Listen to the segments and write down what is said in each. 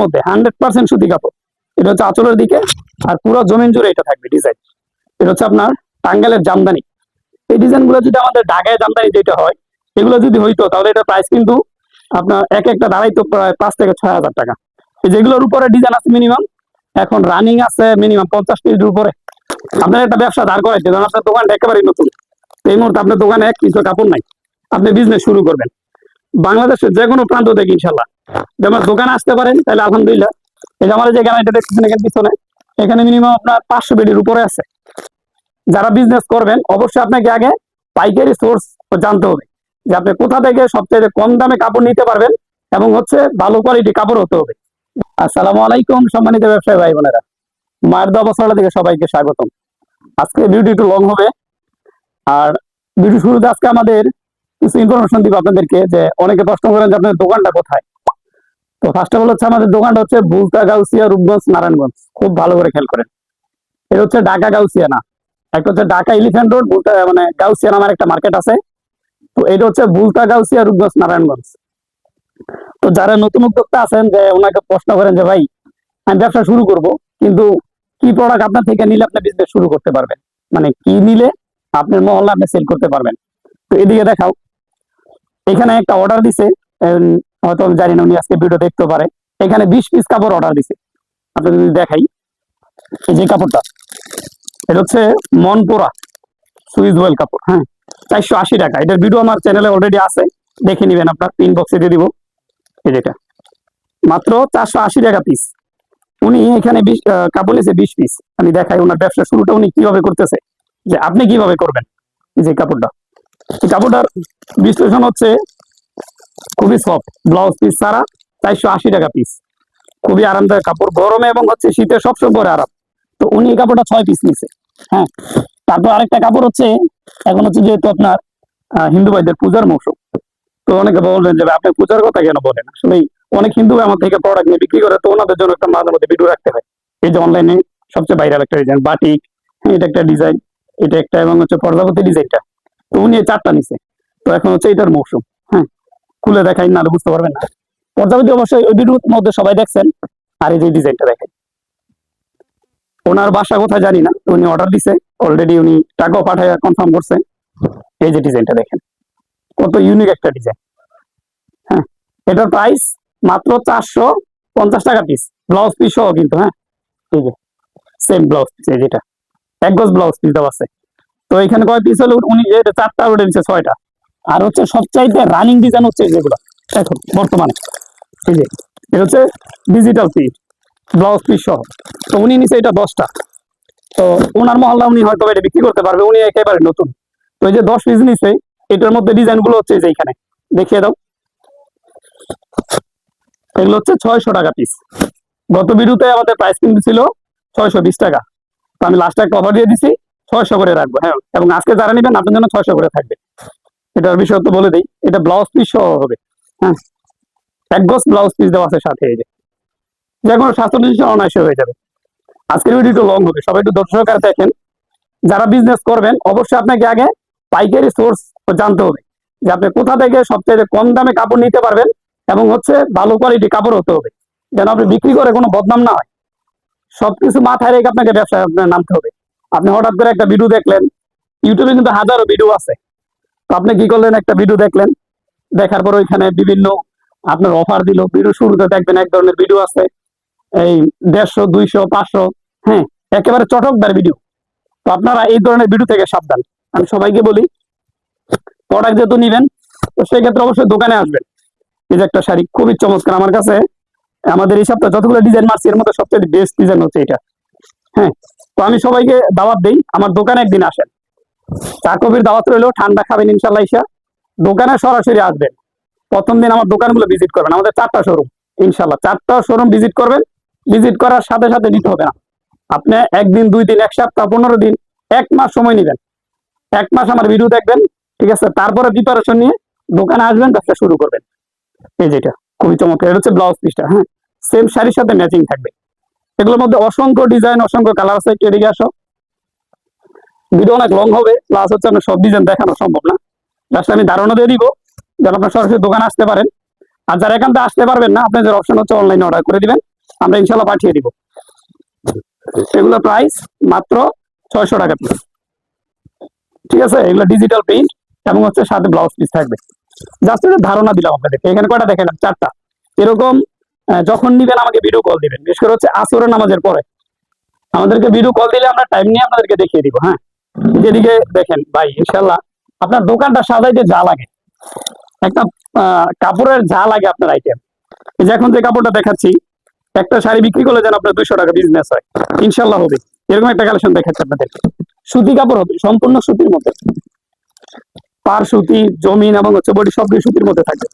মধ্যে hundred percent সুতি কাপড়। এটা হচ্ছে আঁচলের দিকে আর পুরো জমিন জুড়ে এটা থাকবে ডিজাইন এটা হচ্ছে আপনার টাঙ্গালের জামদানি। এই ডিজাইনগুলো যদি আমাদের ঢাকায় জামদানি যেটা হয়, এগুলো যদি হইতো, তাহলে এটা প্রাইস কিন্তু আপনার এক একটা দাঁড়াইতো প্রায় পাঁচ থেকে ছয় হাজার টাকা। যেগুলোর উপরে ডিজাইন আছে মিনিমাম এখন রানিং আছে মিনিমাম পঞ্চাশ কেজির উপরে। আপনার একটা ব্যবসা দাঁড় করাইতে কারণ আপনার দোকানটা একেবারেই নতুন। এই মুহূর্তে আপনার দোকানে এক কিছু কাপড় নাই। আপনি বিজনেস শুরু করবেন। বাংলাদেশের যে কোনো প্রান্ত থেকে ইনশাল্লাহ যেমন দোকানে আসতে পারেন, তাহলে আলহামদুলিল্লাহ। এই যে আমার যে গ্যারান্টি দেখতেছেন, এখানে পিছনে, এখানে মিনিমাম আপনার পাঁচশো বেডির উপরে আছে। যারা বিজনেস করবেন, অবশ্যই আপনাকে আগে পাইকারি সোর্স জানতে হবে। যে আপনি কোথা থেকে সবচেয়ে কম দামে কাপড় নিতে পারবেন এবং হচ্ছে ভালো কোয়ালিটি কাপড় হতে হবে। আসসালামু আলাইকুম, সম্মানিত ব্যবসায়ী ভাই বোনেরা। মায়ের দা বছরটা থেকে সবাইকে স্বাগতম। আজকে ভিডিও একটু লং হবে। আর ভিডিও শুরুতে আজকে আমাদের কিছু ইনফরমেশন দিব আপনাদেরকে, যে অনেকে প্রশ্ন করেন যে আপনাদের দোকানটা কোথায়? তো ফার্স্ট অফ অল হচ্ছে আমাদের দোকানটা হচ্ছে বুলতা গাউসিয়া রূপগঞ্জ নারায়ণগঞ্জ। খুব ভালো করে খেয়াল করেন। এটা হচ্ছে ঢাকা গাউসিয়া না। একটা হচ্ছে ঢাকা এলিফ্যান্ট রোড বুলতা মানে গাউসিয়া নামের একটা মার্কেট আছে। তো এটা হচ্ছে বুলতা গাউসিয়া রূপগঞ্জ নারায়ণগঞ্জ। তো যারা নতুন উদ্যোক্তা আছেন যে ওনাকে প্রশ্ন করেন যে, ভাই, আমি ব্যবসা শুরু করব, কিন্তু কি প্রোডাক্ট আপনার থেকে নিলে আপনি বিজনেস শুরু করতে পারবেন? মানে কি নিলে আপনার মহল্লা আপনি সেল করতে পারবেন? তো এদিকে দেখাও। এখানে একটা অর্ডার দিছে হয়তো জানি না, উনি আজকে ভিডিও দেখতে পারে। এখানে বিশ পিস কাপড় অর্ডার দিছে। আপনি যদি দেখাই, এই যে কাপড়টা, এটা হচ্ছে মনপোরা সুইজ ওয়েল কাপড় হ্যাঁ চারশো আশি টাকা। এটার ভিডিও আমার চ্যানেলে অলরেডি আছে, দেখে নিবেন আপনার পিন বক্সে দিয়ে দিব। এই যেটা মাত্র চারশো আশি টাকা পিস উনি এখানে বিশ কাপড় নিয়েছে বিশ পিস আমি দেখাই ওনার ব্যবসা শুরুটা উনি কীভাবে করতেছে, যে আপনি কীভাবে করবেন যে কাপড়টা। এই কাপড়টার বিশ্লেষণ হচ্ছে খুবই সফট ব্লাউজ পিস ছাড়া চারশো আশি টাকা পিস খুবই আরামদায়ক কাপড়, গরমে এবং হচ্ছে শীতে সবসময় পরে আরাম। তো উনি কাপড়টা ছয় পিস নিছে হ্যাঁ তারপর আরেকটা কাপড় হচ্ছে, এখন হচ্ছে যেহেতু আপনার হিন্দু ভাইদের পূজার মৌসুম, তো অনেকে বলবেন যে আপনি পূজার কথা কেন বলেন? আসলে অনেক হিন্দু ভাই আমার থেকে প্রোডাক্ট নিয়ে বিক্রি করে, তো ওনাদের জন্য একটা মাঝে মধ্যে ভিডিও রাখতে হয়। এই যে অনলাইনে সবচেয়ে ভাইরাল একটা ডিজাইন বাটিক হ্যাঁ এটা একটা ডিজাইন এটা একটা এবং হচ্ছে পর্যাবতী ডিজাইনটা তো উনি চারটা নিছে তো এখন হচ্ছে এটার মৌসুম। খুলে দেখাই না বুঝতে পারবেন না। পর্যাবতী অবশ্যই ওই ভিডিওর মধ্যে সবাই দেখছেন, আর এই যে ডিজাইনটা দেখেন। ওনার বাসা কোথায় জানি না, উনি অর্ডার দিছে অলরেডি উনি টাকাও পাঠায় কনফার্ম করছে। এই যে ডিজাইনটা দেখেন, কত ইউনিক একটা ডিজাইন হ্যাঁ এটার প্রাইস মাত্র চারশো পঞ্চাশ টাকা পিস ব্লাউজ পিস কিন্তু হ্যাঁ। এই যে সেম ব্লাউজ পিস এই যেটা। এক গজ ব্লাউজ পিস দেওয়া আছে। তো এখানে কয় পিস হলো? উনি এটা চারটা উঠে নিচ্ছে ছয়টা। আর হচ্ছে সবচাইতে রানিং ডিজাইন হচ্ছে যেগুলো। দেখো, বর্তমানে। এই যে, এটা হচ্ছে ডিজিটাল পিস ব্লাউজ পিস সহ। তো উনি নিচে এটা দশটা। তো ওনার মহল্লা উনি হয়তো এটা বিক্রি করতে পারবে, উনি একেবারে নতুন। তো এই যে দশ পিস নিছে, এটার মধ্যে ডিজাইনগুলো হচ্ছে যে এখানে দেখিয়ে দাও। এগুলো হচ্ছে ছয়শো টাকা পিস গত ভিডিওতে আমাদের প্রাইস কিন্তু ছিল ছয়শো বিশ টাকা। তো আমি লাস্টে একটা অফার দিয়ে দিছি, ছয়শো করে রাখব হ্যাঁ। এবং আজকে যারা নেবেন, আপনার জন্য ছয়শো করে থাকবে। এটার বিষয় তো বলে দিই এটা ব্লাউজ পিস সহ হবে। হ্যাঁ। এক গজ ব্লাউজ পিস দেওয়া আছে সাথে এই যে। যে কোনো স্বাস্থ্য জিনিস অনায়াসে হয়ে যাবে। আজকের ভিডিও একটু লং হবে সবাই একটু দর্শক আকারে দেখেন। যারা বিজনেস করবেন অবশ্যই আপনাকে আগে পাইকারি সোর্স জানতে হবে। যে আপনি কোথা থেকে সবচেয়ে কম দামে কাপড় নিতে পারবেন এবং হচ্ছে ভালো কোয়ালিটি কাপড় হতে হবে। যেন আপনি বিক্রি করে কোনো বদনাম না হয়। সবকিছু মাথায় রেখে আপনাকে ব্যবসায় আপনার নামতে হবে। আপনি হঠাৎ করে একটা ভিডিও দেখলেন ইউটিউবে কিন্তু হাজারো ভিডিও আছে। আপনি কি করলেন? একটা ভিডিও দেখলেন। দেখার পর ওইখানে বিভিন্ন আপনার অফার দিল। ভিডিও শুরুতে দেখবেন এক ধরনের ভিডিও আছে। এই দেড়শো, দুইশো, পাঁচশো হ্যাঁ একেবারে চটকদার ভিডিও তো আপনারা এই ধরনের ভিডিও থেকে সাবধান। আমি সবাইকে বলি প্রোডাক্ট যেহেতু নিবেন, তো সেক্ষেত্রে অবশ্যই দোকানে আসবেন। এই যে একটা শাড়ি, খুবই চমৎকার আমার কাছে। আমাদের এই সপ্তাহে যতগুলো ডিজাইন মারছি, এর মধ্যে সবচেয়ে বেস্ট ডিজাইন হচ্ছে এটা। হ্যাঁ তো আমি সবাইকে দাওয়াত দিই। আমার দোকানে একদিন আসেন। চা কবির দাওয়াত রইলেও ঠান্ডা খাবেন ইনশাল্লাহ ইসা দোকানে সরাসরি আসবেন। প্রথম দিন আমার দোকানগুলো ভিজিট করবেন, আমাদের চারটা শোরুম ইনশাল্লাহ চারটা শোরুম ভিজিট করবেন ভিজিট করার সাথে সাথে নিতে হবে না। আপনি একদিন, দুই দিন, এক সপ্তাহ, পনেরো দিন, এক মাস সময় নেবেন। এক মাস আমার ভিডিও দেখবেন, ঠিক আছে? তারপরে প্রিপারেশন নিয়ে দোকানে আসবেন ব্যবসা শুরু করবেন। এই যেটা, খুবই চমৎকার। এটা হচ্ছে ব্লাউজ পিসটা হ্যাঁ? সেম শাড়ির সাথে ম্যাচিং থাকবে। এগুলোর মধ্যে অসংখ্য ডিজাইন অসংখ্য কালার আছে এদিকে আসো ভিডিও অনেক লং হবে প্লাস হচ্ছে আপনার সব ডিজাইন দেখানো সম্ভব না। জাস্ট আমি ধারণা দিয়ে দিব যেন আপনার সরাসরি দোকানে আসতে পারেন, আর যারা এখান থেকে আসতে পারবেন না আপনাদের অপশন হচ্ছে অনলাইনে অর্ডার করে দিবেন, আমরা ইনশাল্লাহ পাঠিয়ে দিব। এগুলো প্রাইস মাত্র ছয়শো টাকা পিস ঠিক আছে? এগুলো ডিজিটাল প্রিন্ট এবং হচ্ছে সাথে ব্লাউজ পিস থাকবে। জাস্ট একটা ধারণা দিলাম আপনাদেরকে, এখানে কয়টা দেখালাম? চারটা। এরকম যখন নিবেন আমাকে ভিডিও কল দিবেন, বিশেষ করে হচ্ছে আসরের নামাজের পরে। আমাদেরকে ভিডিও কল দিলে আমরা টাইম নিয়ে আপনাদেরকে দেখিয়ে দিব হ্যাঁ? যেদিকে দেখেন ভাই, ইনশাল্লাহ আপনার দোকানটা সাজাইতে যা লাগে। একটা কাপড়ের যা লাগে আপনার আইটেম এই যে এখন যে কাপড়টা দেখাচ্ছি, একটা শাড়ি বিক্রি করলে যেন আপনার দুশো টাকা বিজনেস হয়। ইনশাল্লাহ হবে। এরকম একটা কালেকশন দেখাচ্ছি আপনাদের। সুতি কাপড় হবে, সম্পূর্ণ সুতির মধ্যে। পার সুতি, জমিন এবং হচ্ছে বডি সবকিছু সুতির মধ্যে থাকবে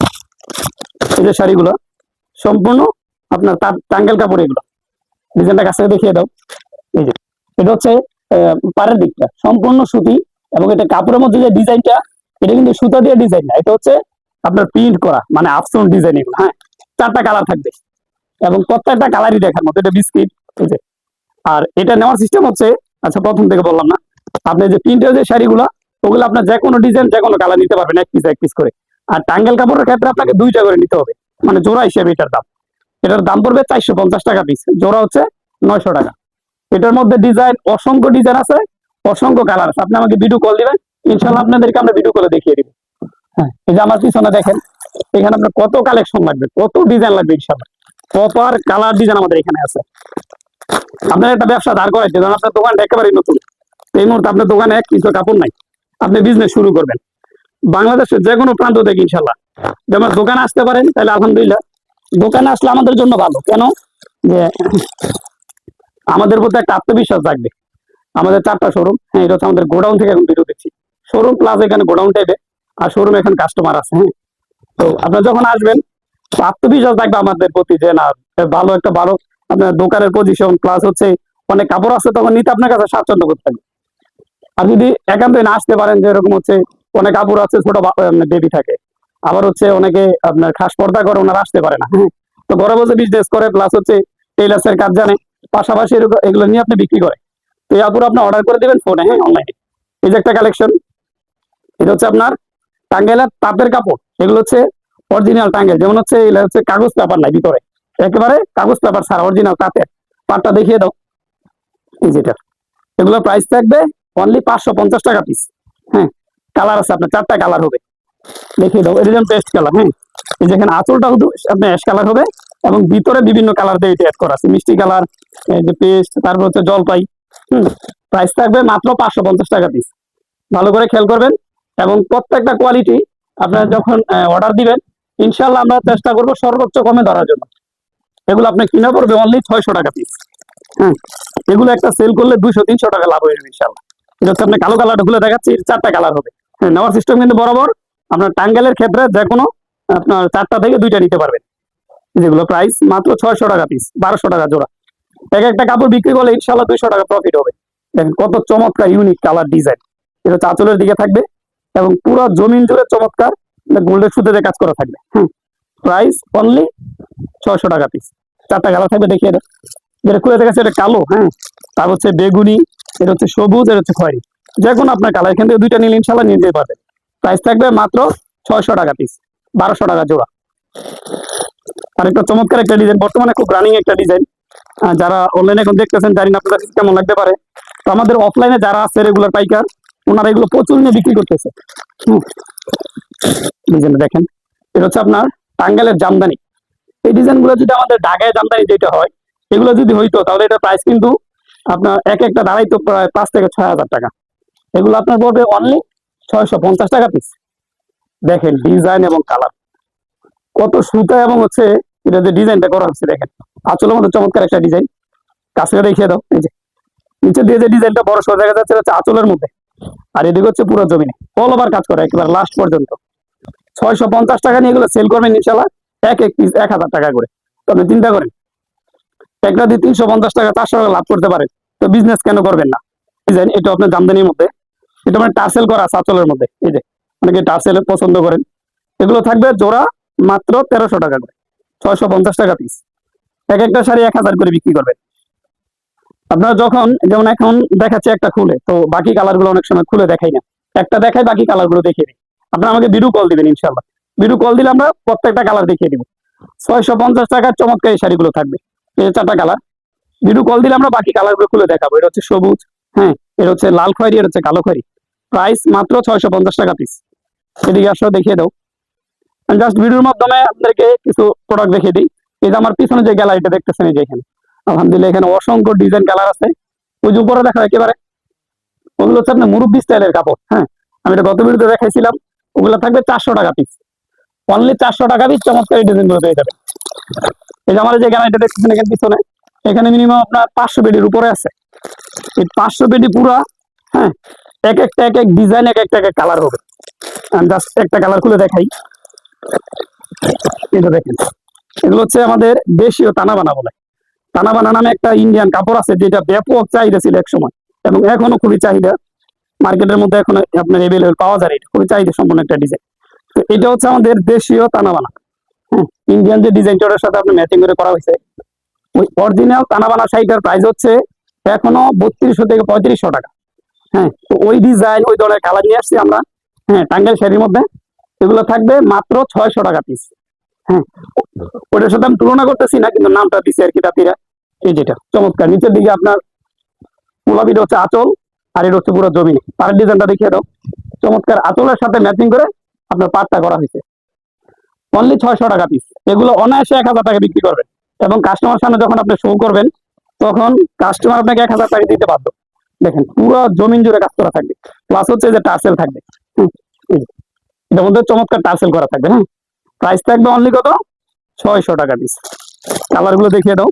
এই যে শাড়িগুলো, সম্পূর্ণ আপনার তার টাঙ্গেল কাপড় এগুলো। ডিজাইনটা কাছে দেখিয়ে দাও। এই যে, এটা হচ্ছে পাড়ের দিকটা। সম্পূর্ণ সুতি এবং এটা কাপড়ের মধ্যে যে ডিজাইনটা, এটা কিন্তু সুতা দিয়ে ডিজাইন না, এটা হচ্ছে আপনার প্রিন্ট করা মানে আফসোন ডিজাইন এগুলো হ্যাঁ? চারটা কালার থাকবে। এবং প্রত্যেকটা কালারই দেখার মতো, এটা বিস্কিট যে। আর এটা নেওয়ার সিস্টেম হচ্ছে আচ্ছা প্রথম থেকে বললাম না, আপনি যে প্রিন্টের যে শাড়িগুলো, ওগুলো আপনার যে কোনো ডিজাইন যে কোনো কালার নিতে পারবেন, এক পিস এক পিস করে। আর টাঙ্গেল কাপড়ের ক্ষেত্রে আপনাকে দুইটা করে নিতে হবে মানে জোড়া হিসেবে এটার দাম। এটার দাম পড়বে চারশো পঞ্চাশ টাকা পিস জোড়া হচ্ছে নয়শো টাকা। এটার মধ্যে ডিজাইন অসংখ্য ডিজাইন আছে, অসংখ্য কালার আছে। আপনি আমাকে ভিডিও কল দিবেন ইনশাল্লাহ আপনাদেরকে আমরা ভিডিও করে দেখিয়ে দিব। হ্যাঁ এই যে আমার পিছনে দেখেন, এখানে আপনার কত কালেকশন লাগবে, কত ডিজাইন লাগবে ইনশাল্লাহ আর কালার ডিজাইন আমাদের এখানে আছে। আপনার একটা ব্যবসা দাঁড় করাইতে ধরুন আপনার দোকানটা একেবারেই নতুন। এই মুহূর্তে আপনার দোকানে এক কিছু কাপড় নাই। আপনি বিজনেস শুরু করবেন। বাংলাদেশের যে কোনো প্রান্ত থেকে ইনশাল্লাহ যেমন দোকানে আসতে পারেন, তাহলে আলহামদুলিল্লাহ। দোকানে আসলে আমাদের জন্য ভালো। কেন? যে আমাদের প্রতি একটা আত্মবিশ্বাস থাকবে আমাদের চারটা শোরুম হ্যাঁ এটা হচ্ছে আমাদের গোডাউন থেকে এখন ভিডিও দিচ্ছি শোরুম প্লাস এখানে গোডাউন টাইপে আর শোরুম এখন কাস্টমার আছে হ্যাঁ। তো আপনারা যখন আসবেন আত্মবিশ্বাস থাকবে আমাদের প্রতি যে, না, ভালো একটা, ভালো আপনার দোকানের পজিশন প্লাস হচ্ছে অনেক কাপড় আছে, তখন নিতে আপনার কাছে স্বাচ্ছন্দ্য করতে হবে আর যদি একান্তই না আসতে পারেন যে, এরকম হচ্ছে অনেক কাপড় আছে, ছোট বেবি থাকে। আবার হচ্ছে অনেকে আপনার খাস পর্দা করে, ওনারা আসতে পারে না হ্যাঁ। তো ঘরে বসে বিজনেস করে প্লাস হচ্ছে টেলার্সের কাজ জানে। পাশাপাশি এগুলো নিয়ে আপনি বিক্রি করে। তো এই আপনি অর্ডার করে দেবেন ফোনে হ্যাঁ অনলাইনে এই যে একটা কালেকশন এটা হচ্ছে আপনার টাঙ্গেলের তাঁতের কাপড়। এগুলো হচ্ছে অরিজিনাল টাঙ্গেল যেমন হচ্ছে এগুলো হচ্ছে কাগজ পেপার নাই ভিতরে। একেবারে কাগজ পেপার ছাড়া অরিজিনাল তাঁতের। পাটটা দেখিয়ে দাও। এই যেটা এগুলো প্রাইস থাকবে অনলি পাঁচশো পঞ্চাশ টাকা পিস হ্যাঁ কালার আছে আপনার, চারটা কালার হবে। দেখিয়ে দাও। এটা যেমন পেস্ট কালার হ্যাঁ। এই যেখানে আঁচলটা শুধু আপনার অ্যাশ কালার হবে। এবং ভিতরে বিভিন্ন কালার দিয়ে অ্যাড করা আছে। মিষ্টি কালার যে পেস্ট তারপর হচ্ছে জলপাই, হুম প্রাইস থাকবে মাত্র পাঁচশো পঞ্চাশ টাকা পিস ভালো করে খেয়াল করবেন এবং প্রত্যেকটা কোয়ালিটি আপনারা যখন অর্ডার দিবেন ইনশাল্লাহ আমরা চেষ্টা করব সর্বোচ্চ কমে ধরার জন্য। এগুলো আপনি কিনে পড়বে অনলি ছয়শো টাকা পিস হ্যাঁ এগুলো একটা সেল করলে দুইশো, তিনশো টাকা লাভ হয়ে যাবে ইনশাল্লাহ এটা হচ্ছে আপনি কালো কালারটা খুলে দেখাচ্ছি চারটা কালার হবে। হ্যাঁ নেওয়ার সিস্টেম কিন্তু বরাবর। আপনার টাঙ্গেলের ক্ষেত্রে যে কোনো আপনার চারটা থেকে দুইটা নিতে পারবেন। যেগুলো প্রাইস মাত্র ছয়শো টাকা পিস বারোশো টাকা জোড়া। এক একটা কাপড় বিক্রি করলে ইনশাল্লাহ দুইশো টাকা প্রফিট হবে। দেখেন কত চমৎকার ইউনিক কালার ডিজাইন এটা চাঁচলের দিকে থাকবে এবং পুরো জমিন জুড়ে চমৎকার গোল্ডের সুতোতে কাজ করা থাকবে। হ্যাঁ প্রাইস অনলি ছয়শো টাকা পিস চারটা কালার থাকবে দেখিয়ে দেয় যেটা খুলে দেখাচ্ছে, এটা কালো হ্যাঁ। তার হচ্ছে বেগুনি, এটা হচ্ছে সবুজ, এটা হচ্ছে খয়েরি। যে কোনো আপনার কালার, এখান থেকে দুইটা নিলে ইনশাল্লাহ নিয়ে যেতে পারবেন। প্রাইস থাকবে মাত্র ছয়শো টাকা পিস বারোশো টাকা জোড়া। আর একটা চমৎকার একটা ডিজাইন বর্তমানে খুব রানিং একটা ডিজাইন যারা অনলাইনে এখন দেখতেছেন, জানি না আপনাদের কেমন লাগতে পারে। তো আমাদের অফলাইনে যারা আছে রেগুলার পাইকার, ওনারা এগুলো প্রচুর নিয়ে বিক্রি করতেছে। ডিজাইন দেখেন। এটা হচ্ছে আপনার টাঙ্গালের জামদানি। এই ডিজাইনগুলো যদি আমাদের ঢাকায় জামদানি যেটা হয়, এগুলো যদি হইতো, তাহলে এটা প্রাইস কিন্তু আপনার এক একটা দাঁড়াইতো প্রায় পাঁচ থেকে ছয় হাজার টাকা। এগুলো আপনার পড়বে অনলি ছয়শো পঞ্চাশ টাকা পিস দেখেন ডিজাইন এবং কালার কত সুতা এবং হচ্ছে এটা যে ডিজাইনটা করা হচ্ছে দেখেন। আচলের মধ্যে চমৎকার একটা ডিজাইন। কাছে দেখিয়ে দাও, এই যে। নিচে দিয়ে যে ডিজাইনটা বড় সরে দেখা যাচ্ছে হচ্ছে আচলের মধ্যে। আর এদিকে হচ্ছে পুরো জমিনে। অল ওভার কাজ করে, একেবারে লাস্ট পর্যন্ত। ছয়শো পঞ্চাশ টাকা নিয়ে এগুলো সেল করবেন ইনশাল্লাহ এক এক পিস এক হাজার টাকা করে। তবে চিন্তা করেন, একটা দিয়ে তিনশো পঞ্চাশ টাকা, চারশো টাকা লাভ করতে পারেন। তো বিজনেস কেন করবেন না? ডিজাইন এটা আপনার জামদানির মধ্যে। এটা মানে টার্সেল করা আছে আঁচলের মধ্যে। এই যে, অনেকে টার্সেল পছন্দ করেন। এগুলো থাকবে জোড়া মাত্র তেরোশো টাকা করে, ছয়শো পঞ্চাশ টাকা পিস এক একটা শাড়ি এক হাজার করে বিক্রি করবেন আপনারা যখন, যেমন এখন দেখাচ্ছে একটা খুলে, তো বাকি কালারগুলো অনেক সময় খুলে দেখাই না। একটা দেখাই, বাকি কালারগুলো দেখিয়ে দিই। আপনারা আমাকে ভিডিও কল দিবেন ইনশাল্লাহ ভিডিও কল দিলে আমরা প্রত্যেকটা কালার দেখিয়ে দিব। ছয়শো পঞ্চাশ টাকার চমৎকার এই শাড়িগুলো থাকবে। এই চারটা কালার ভিডিও কল দিলে আমরা বাকি কালারগুলো খুলে দেখাবো। এটা হচ্ছে সবুজ হ্যাঁ এটা হচ্ছে লাল খয়েরি, এটা হচ্ছে কালো খয়েরি। প্রাইস মাত্র ছয়শো পঞ্চাশ টাকা পিস এদিকে আসো, দেখিয়ে দাও। জাস্ট ভিডিওর মাধ্যমে আপনাদেরকে কিছু প্রোডাক্ট দেখিয়ে দিই। এই যে আমার পিছনে যে গ্যালারিটা দেখতেছেন, এই যে এখানে। আলহামদুলিল্লাহ, এখানে অসংখ্য ডিজাইন কালার আছে। ওই যে উপরে দেখা একেবারে। ওগুলো হচ্ছে আপনার মুরব্বী স্টাইলের কাপড় হ্যাঁ? আমি এটা গত ভিডিওতে দেখাইছিলাম। ওগুলো থাকবে চারশো টাকা পিস অনলি চারশো টাকা পিস চমৎকার এই ডিজাইনগুলো পেয়ে যাবে এই যে আমার যে গ্যালারিটা দেখতেছেন, এখানে পিছনে। এখানে মিনিমাম আপনার পাঁচশো বেডির উপরে আছে। এই পাঁচশো বেডি পুরা হ্যাঁ? এক একটা, এক এক ডিজাইন এক একটা, এক এক কালার হবে। আমি জাস্ট একটা কালার খুলে দেখাই। এটা দেখেন। এগুলো হচ্ছে আমাদের দেশীয় তানাবানা বলে। তানাবানা নামে একটা ইন্ডিয়ান কাপড় আছে, যেটা ব্যাপক চাহিদা ছিল এক সময় এবং এখনও খুবই চাহিদা। মার্কেটের মধ্যে এখন আপনার এভেলেবল পাওয়া যায়, এটা খুবই চাহিদা সম্পন্ন একটা ডিজাইন তো এটা হচ্ছে আমাদের দেশীয় তানাবানা হ্যাঁ ইন্ডিয়ান যে ডিজাইনটার সাথে আপনার ম্যাচিং করে করা হয়েছে। ওই অরিজিনাল তানাবানা শাড়িটার প্রাইস হচ্ছে এখনও বত্রিশশো থেকে পঁয়ত্রিশশো টাকা। হ্যাঁ তো ওই ডিজাইন ওই ধরনের কালার নিয়ে আসছি আমরা। হ্যাঁ টাঙ্গাইল শাড়ির মধ্যে। এগুলো থাকবে মাত্র ছয়শো টাকা পিস হ্যাঁ ওটার সাথে আমি তুলনা করতেছি না, কিন্তু নামটা দিচ্ছে আর কি তাঁতিরা এই যেটা, চমৎকার। নিচের দিকে আপনার গোলাপিটা হচ্ছে আঁচল, আর এটা হচ্ছে পুরো জমিনে। তার ডিজাইনটা দেখিয়ে দাও। চমৎকার, আঁচলের সাথে ম্যাচিং করে আপনার পাটটা করা হয়েছে। অনলি ছয়শো টাকা পিস এগুলো অনায়াসে এক হাজার টাকা বিক্রি করবেন। এবং কাস্টমার সামনে যখন আপনি শো করবেন, তখন কাস্টমার আপনাকে এক হাজার টাকা দিতে বাধ্য। দেখেন, পুরো জমিন জুড়ে কাজ করা থাকবে। প্লাস হচ্ছে যে টার্সেল থাকবে। এটার মধ্যে চমৎকার টার্সেল করা থাকবে হ্যাঁ? প্রাইস থাকবে অনলি কত? ছয়শো টাকা পিস কালারগুলো দেখিয়ে দাও।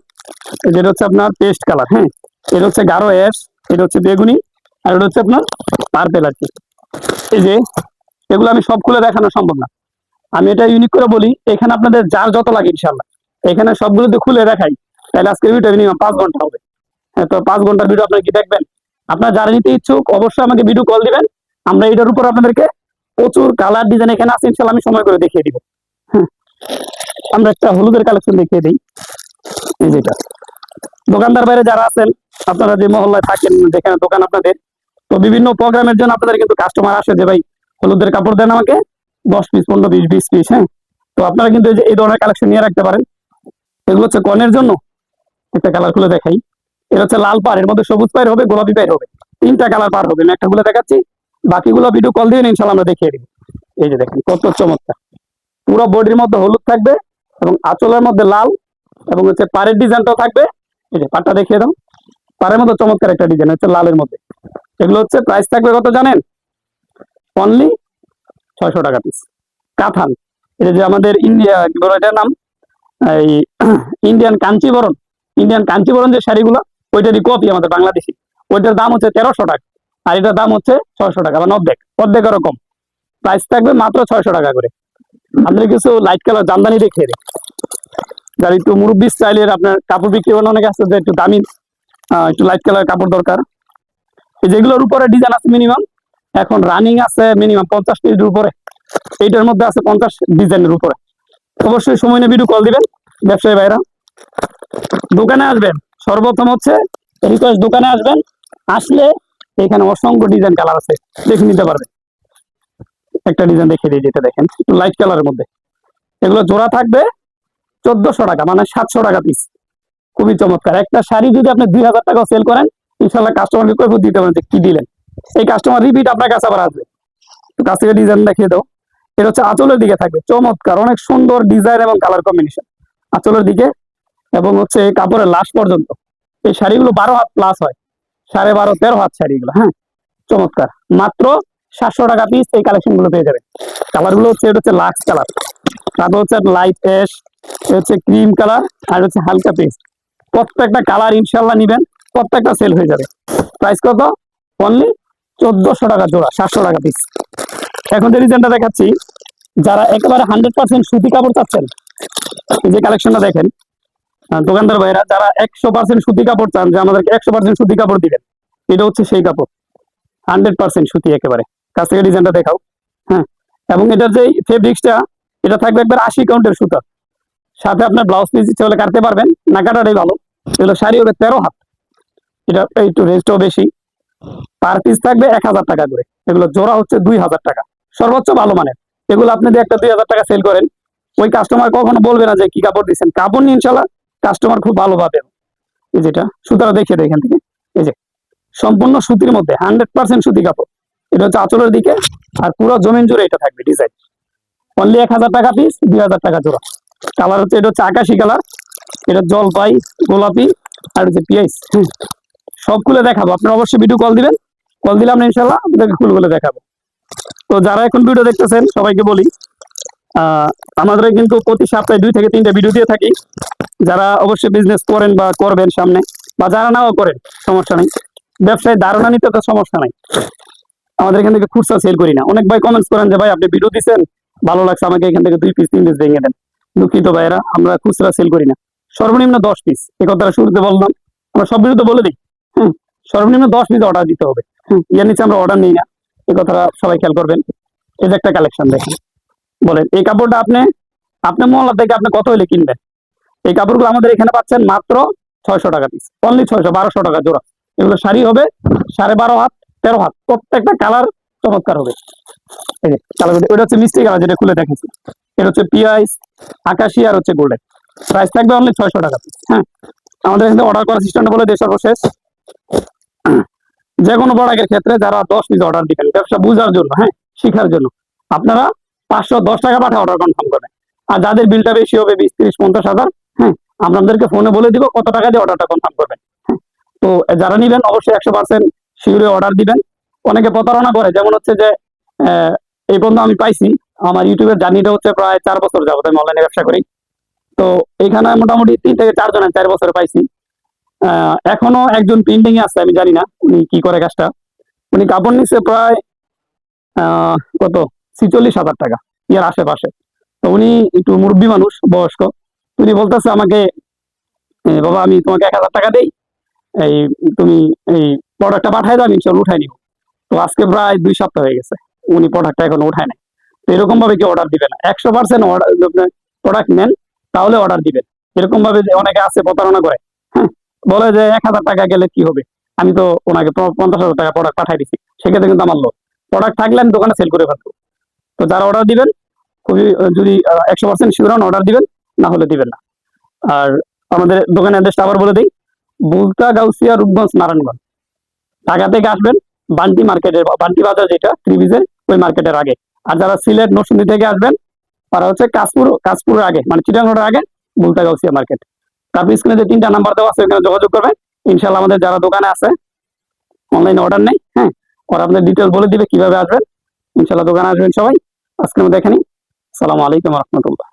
যেটা হচ্ছে আপনার পেস্ট কালার হ্যাঁ? এটা হচ্ছে গাঢ় অ্যাশ এটা হচ্ছে বেগুনি, আর এটা হচ্ছে আপনার পার্পেল আর কি। এই যে, এগুলো আমি সব খুলে দেখানো সম্ভব না। আমি এটা ইউনিক করে বলি, এখানে আপনাদের যার যত লাগে ইনশাল্লাহ এখানে সবগুলো যদি খুলে দেখাই, তাহলে আজকে ভিডিও মিনিমাম পাঁচ ঘণ্টা হবে। হ্যাঁ তো পাঁচ ঘণ্টার ভিডিও আপনারা কি দেখবেন? আপনারা যারা নিতে ইচ্ছুক, অবশ্যই আমাকে ভিডিও কল দিবেন। আমরা এটার উপর আপনাদেরকে প্রচুর কালার ডিজাইন এখানে আছে, ইনশাল্লাহ আমি সময় করে দেখিয়ে দিব। আমরা একটা হলুদের কালেকশন দেখিয়ে দিই। যেটা দোকানদার বাইরে যারা আছেন, আপনারা যে মহল্লায় থাকেন, যেখানে দোকান আপনাদের, তো বিভিন্ন প্রোগ্রামের জন্য আপনাদের কিন্তু কাস্টমার আসে যে, ভাই, হলুদের কাপড় দেন আমাকে, দশ পিস পনেরো পিস বিশ পিস হ্যাঁ? তো আপনারা কিন্তু এই ধরনের কালেকশন নিয়ে রাখতে পারেন। এগুলো হচ্ছে কনের জন্য। একটা কালার খুলে দেখাই। এটা হচ্ছে লাল পার এর মধ্যে সবুজ পায়ের হবে, গোলাপি পায়ের হবে। তিনটা কালার পার হবে। আমি একটা গুলো দেখাচ্ছি। বাকিগুলো ভিডিও কল দিয়ে ইনশাল্লাহ আমরা দেখিয়ে দিব। এই যে দেখেন, কত চমৎকার। পুরো বডির মধ্যে হলুদ থাকবে এবং আঁচলের মধ্যে লাল এবং হচ্ছে পাড়ের ডিজাইনটাও থাকবে। এই যে পাটটা দেখিয়ে দাও। পাড়ের মধ্যে চমৎকার একটা ডিজাইন হচ্ছে লালের মধ্যে। এগুলো হচ্ছে প্রাইস থাকবে কত জানেন? অনলি ছয়শো টাকা পিস কাথান এটা যে আমাদের ইন্ডিয়া এটার নাম? এই ইন্ডিয়ান কাঞ্চিবরণ। ইন্ডিয়ান কাঞ্চিবরণ যে শাড়িগুলো, ওইটারই কপি আমাদের বাংলাদেশি। ওইটার দাম হচ্ছে তেরোশো টাকা। আর এটার দাম হচ্ছে ছয়শো টাকা মানে অর্ধেক। অর্ধেক এরকম প্রাইস থাকবে মাত্র ছয়শো টাকা করে। আমাদের কিছু লাইট কালার জামদানি দেখিয়ে দিই। যার একটু মুরব্বী স্টাইলের আপনার কাপড় বিক্রি করেন, অনেকে আছে যে একটু দামি একটু লাইট কালার কাপড় দরকার। যেগুলোর উপরে ডিজাইন আছে মিনিমাম এখন রানিং আছে মিনিমাম পঞ্চাশ পিসের উপরে। এইটার মধ্যে আছে পঞ্চাশ ডিজাইনের উপরে। অবশ্যই সময় নিয়ে ভিডিও কল দিবেন, ব্যবসায়ী ভাইরা। দোকানে আসবেন, সর্বপ্রথম হচ্ছে রিকোয়েস্ট দোকানে আসবেন। আসলে এখানে অসংখ্য ডিজাইন কালার আছে, দেখে নিতে পারবেন একটা ডিজাইন দেখিয়ে দিই, যেটা দেখেন লাইট কালারের মধ্যে। এগুলো জোড়া থাকবে চোদ্দশো টাকা মানে সাতশো টাকা পিস খুবই চমৎকার। একটা শাড়ি যদি আপনি দুই হাজার টাকা সেল করেন ইনশাল্লাহ কাস্টমারকে কৈফত দিতে পারেন কি দিলেন। এই কাস্টমার রিপিট আপনার কাছে আবার আসবে। তো কাছ থেকে ডিজাইন দেখিয়ে দাও। এটা হচ্ছে আঁচলের দিকে থাকবে। চমৎকার, অনেক সুন্দর ডিজাইন এবং কালার কম্বিনেশন আঁচলের দিকে এবং হচ্ছে কাপড়ের লাশ পর্যন্ত। এই শাড়িগুলো বারো হাত প্লাস হয়। সাড়ে বারো, তেরো হাত শাড়িগুলো হ্যাঁ? চমৎকার। মাত্র সাতশো টাকা পিস এই কালেকশনগুলো পেয়ে যাবেন কালারগুলো হচ্ছে, এটা হচ্ছে লাক্স কালার তারপর হচ্ছে লাইট অ্যাশ হচ্ছে ক্রিম কালার আর হচ্ছে হালকা পেস্ট প্রত্যেকটা কালার ইনশাল্লাহ নিবেন, প্রত্যেকটা সেল হয়ে যাবে। প্রাইস কত? অনলি চোদ্দশো টাকা জোড়া, সাতশো টাকা পিস এখন যে ডিজাইনটা দেখাচ্ছি, যারা একেবারে হান্ড্রেড পার্সেন্ট সুতি কাপড় চাচ্ছেন, এই যে কালেকশনটা দেখেন দোকানদার ভাইরা যারা একশো পার্সেন্ট সুতি কাপড় চান, যে আমাদেরকে একশো পার্সেন্ট সুতি কাপড় দিবেন, এটা হচ্ছে সেই কাপড়। হান্ড্রেড পার্সেন্ট সুতি একেবারে। কাছ থেকে ডিজাইনটা দেখাও। হ্যাঁ এবং এটার যে ফেব্রিক্সটা এটা থাকবে একবার আশি কাউন্টের সুতা। সাথে আপনার ব্লাউজ পিস ইচ্ছে হলে কাটতে পারবেন, না কাটাটাই ভালো। এগুলো শাড়ি হবে তেরো হাত। এটা একটু রেঞ্জটাও বেশি। পার পিস থাকবে এক হাজার টাকা করে। এগুলো জোড়া হচ্ছে দুই হাজার টাকা। সর্বোচ্চ ভালো মানের। এগুলো আপনি একটা দুই হাজার টাকা সেল করেন। ওই কাস্টমার কখনো বলবে না যে কি কাপড় দিচ্ছেন। কাপড় নিয়ে ইনশাল্লাহ কাস্টমার খুব ভালো পাবে। এই যেটা সুতারা দেখে দেয় এখান থেকে। এই যে সম্পূর্ণ সুতির মধ্যে হান্ড্রেড পার্সেন্ট সুতি কাপড়। এটা হচ্ছে আঁচলের দিকে আর পুরো জমিন জুড়ে এটা থাকবে ডিজাইন অনলি এক হাজার টাকা পিস দুই হাজার টাকা জোড়া। কালার হচ্ছে এটা হচ্ছে আকাশি কালার এটা জলপাই গোলাপি আর হচ্ছে পিয়াইস সব খুলে দেখাবো। আপনারা অবশ্যই ভিডিও কল দিবেন। কল দিলে আমরা ইনশাল্লাহ আপনাদেরকে খুলে খুলে দেখাবো। তো যারা এখন ভিডিও দেখতেছেন সবাইকে বলি আহ, আমাদের কিন্তু প্রতি সপ্তাহে দুই থেকে তিনটা ভিডিও দিয়ে থাকি। যারা অবশ্যই বিজনেস করেন বা করবেন সামনে বা যারা নাও করেন, সমস্যা নেই। ব্যবসায় ধারণা নিতে তো সমস্যা নাই। আমাদের এখান থেকে খুচরা সেল করি না। অনেক ভাই কমেন্টস করেন যে, ভাই, আপনি ভিডিও দিচ্ছেন ভালো লাগছে আমাকে, এখান থেকে দুই পিস তিন পিস ভেঙে দেন। দুঃখিত ভাইয়েরা, আমরা খুচরা সেল করি না। সর্বনিম্ন দশ পিস এ কথাটা শুরুতে বললাম। আমরা সব ভিডিওতে বলে দিই। হ্যাঁ সর্বনিম্ন দশ পিস অর্ডার দিতে হবে। এর নিচে আমরা অর্ডার নিই না। এই কথাটা সবাই খেয়াল করবেন। এই যে একটা কালেকশন দেখেন। বলেন, এই কাপড়টা আপনি আপনি মহল্লা থেকে আপনি কত হলে কিনবেন? এই কাপড়গুলো আমাদের এখানে পাচ্ছেন মাত্র ছয়শো টাকা পিস অনলি ছয়শো, বারোশো টাকা জোড়া। এগুলো শাড়ি হবে সাড়ে বারো হাত, তেরো হাত। প্রত্যেকটা কালার চমৎকার হবে। এই যে কালার হচ্ছে মিষ্টি কালার যেটা খুলে দেখেছি এটা হচ্ছে পিয়াইস, আকাশি আর হচ্ছে গোল্ডেন। প্রাইস থাকবে অনলি ছয়শো টাকা হ্যাঁ? আমাদের এখানে অর্ডার করার সিস্টেমটা বলে দিয়ে সর্বশেষ। যে কোনো প্রোডাক্টের ক্ষেত্রে যারা দশ পিস অর্ডার দিবেন, ব্যবসা বোঝার জন্য হ্যাঁ? শিখার জন্য। আপনারা পাঁচশো দশ টাকা পাঠা অর্ডার কনফার্ম করবেন। আর যাদের বিলটা বেশি হবে, বিশ, তিরিশ, পঞ্চাশ হাজার হ্যাঁ আপনাদেরকে ফোনে বলে দিব কত টাকা দিয়ে অর্ডারটা কনফার্ম করবেন। তো যারা নিবেন অবশ্যই একশো পার্সেন্ট শিওরে অর্ডার দিবেন। অনেকে প্রতারণা করে, যেমন হচ্ছে যে এই পর্যন্ত আমি পাইছি, আমার ইউটিউবের জার্নিটা হচ্ছে প্রায় চার বছর যাবত আমি অনলাইনে ব্যবসা করি। তো এখানে মোটামুটি তিন থেকে চারজনের চার বছর পাইছি। এখনও একজন পেন্টিং আছে, আমি জানি না উনি কি করে কাজটা। উনি কাপড় নিচ্ছে প্রায় কত? ছিচল্লিশ হাজার টাকা, ইয়ার আশেপাশে। তো উনি একটু মুরব্বী মানুষ, বয়স্ক। উনি বলতেছে আমাকে বাবা, আমি তোমাকে এক হাজার টাকা দেই। এই, তুমি এই প্রোডাক্টটা পাঠাই দাও, আমি ইনশাল্লাহ উঠাই নিব। তো আজকে প্রায় দুই সপ্তাহ হয়ে গেছে, উনি প্রোডাক্টটা এখন উঠায় নাই। তো এরকম ভাবে কি অর্ডার দিবে না। একশো পার্সেন্ট অর্ডার প্রোডাক্ট নেন, তাহলে অর্ডার দিবেন। এরকম ভাবে অনেকে আছে, প্রতারণা করে হ্যাঁ বলে যে এক হাজার টাকা গেলে কি হবে? আমি তো ওনাকে পঞ্চাশ হাজার টাকা প্রোডাক্ট পাঠাই দিছি। সেক্ষেত্রে কিন্তু আমার লোক প্রোডাক্ট থাকলে আমি দোকানে সেল করে ফেলব। তো যারা অর্ডার দিবেন, খুবই, যদি একশো পার্সেন্ট শিওর অর্ডার দিবেন না হলে দিবেন না। আর আমাদের দোকানের অ্যাড্রেসটা আবার বলে দিই, বুলতা গাউসিয়া রূপগঞ্জ নারায়ণগঞ্জ। ঢাকা থেকে আসবেন, বান্টি মার্কেটের বান্টি বাজার যেটা ত্রিবিজের ওই মার্কেটের আগে। আর যারা সিলেট, নরসিংদী থেকে আসবেন, তারা হচ্ছে কাশপুর, কাশপুরের আগে মানে চিটাং রোডের আগে, বুলতা গাউসিয়া মার্কেট। তারপর স্ক্রিনে যে তিনটা নাম্বার দেওয়া আছে ওখানে যোগাযোগ করবেন। ইনশাল্লাহ আমাদের যারা দোকানে আছে অনলাইনে অর্ডার নেই হ্যাঁ ওরা আপনাদের ডিটেলস বলে দিবে কীভাবে আসবেন। ইনশাল্লাহ দোকানে আসবেন সবাই। আজকের মধ্যে এখানেই। আসসালামু আলাইকুম রহমতুল্লাহ।